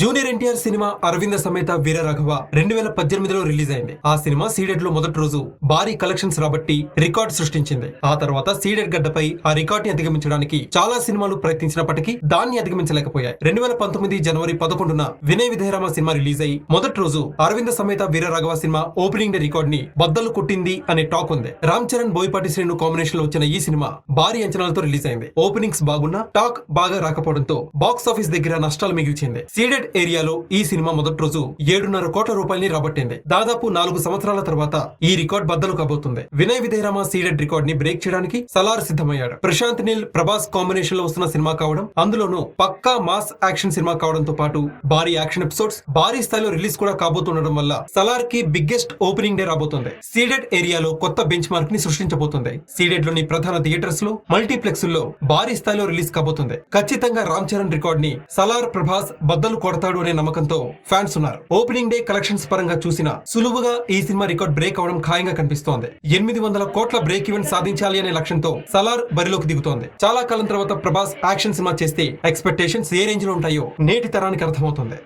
Junior NTR cinema Aravinda Sametha Veera Raghava రెండు వేల పద్దెనిమిదిలో రిలీజ్ అయింది. ఆ సినిమా సీడెడ్లో మొదటి రోజు భారీ కలెక్షన్స్ రాబట్టి రికార్డ్ సృష్టించింది. ఆ తర్వాత సీడెడ్ గడ్డపై ఆ రికార్డ్ని అధిగమించడానికి చాలా సినిమాలు ప్రయత్నించినప్పటికీ దాన్ని అధిగమించలేకపోయాయి. రెండు వేల పంతొమ్మిది జనవరి పదకొండున వినయ్ విధేయరామ సినిమా రిలీజ్ అయి మొదటి రోజు అరవింద సమేత వీర రాఘవ సినిమా ఓపెనింగ్ డే రికార్డ్ని బద్దలు కుట్టింది అనే టాక్ ఉంది. రామ్ చరణ్ బోయపాటి శ్రేణు కాంబినేషన్లో వచ్చిన ఈ సినిమా భారీ అంచనాలతో రిలీజ్ అయింది. ఓపెనింగ్స్ బాగున్నా టాక్ బాగా రాకపోవడంతో బాక్స్ ఆఫీస్ దగ్గర నష్టాలు మిగిల్చింది. సీడెడ్ ఏరియాలో ఈ సినిమా మొదటి రోజు ఏడున్నర కోట్ల రూపాయల్ని రాబట్టింది. దాదాపు నాలుగు సంవత్సరాల తర్వాత ఈ రికార్డ్ బద్దలు కాబోతుంది. వినయ్ విధేయరామ సీడెడ్ రికార్డ్ని బ్రేక్ చేయడానికి సలార్ సిద్ధమయ్యాడు. ప్రశాంత్ నీల్ ప్రభాస్ కాంబినేషన్లో వస్తున్న సినిమా కావడం అందులోనూ పక్కా మాస్ యాక్షన్ సినిమా కావడంతో పాటు భారీ యాక్షన్ ఎపిసోడ్స్ భారీ స్థాయిలో రిలీజ్ కూడా కాబోతుండడం వల్ల సలార్కి బిగ్గెస్ట్ ఓపెనింగ్ డే రాబోతుంది. సీడెడ్ ఏరియాలో కొత్త బెంచ్ మార్క్ని సృష్టించబోతుంది. సీడెడ్లోని ప్రధాన థియేటర్స్లో మల్టీప్లెక్స్లో భారీ స్థాయిలో రిలీజ్ కాబోతుంది. ఖచ్చితంగా రామ్ చరణ్ రికార్డ్ని సలార్ ప్రభాస్ బద్దలు పడతాడు అనే నమ్మకంతో ఫ్యాన్స్ ఉన్నారు. ఓపెనింగ్ డే కలెక్షన్స్ పరంగా చూసిన సులువుగా ఈ సినిమా రికార్డ్ బ్రేక్ అవడం ఖాయంగా కనిపిస్తోంది. ఎనిమిది వందల కోట్ల బ్రేక్ ఈవెంట్ సాధించాలి అనే లక్ష్యంతో సలార్ బరిలోకి దిగుతోంది. చాలా కాలం తర్వాత ప్రభాస్ యాక్షన్ సినిమా చేస్తే ఎక్స్పెక్టేషన్స్ ఏ రేంజ్లో ఉంటాయో నేటి తరానికి అర్థమవుతుంది.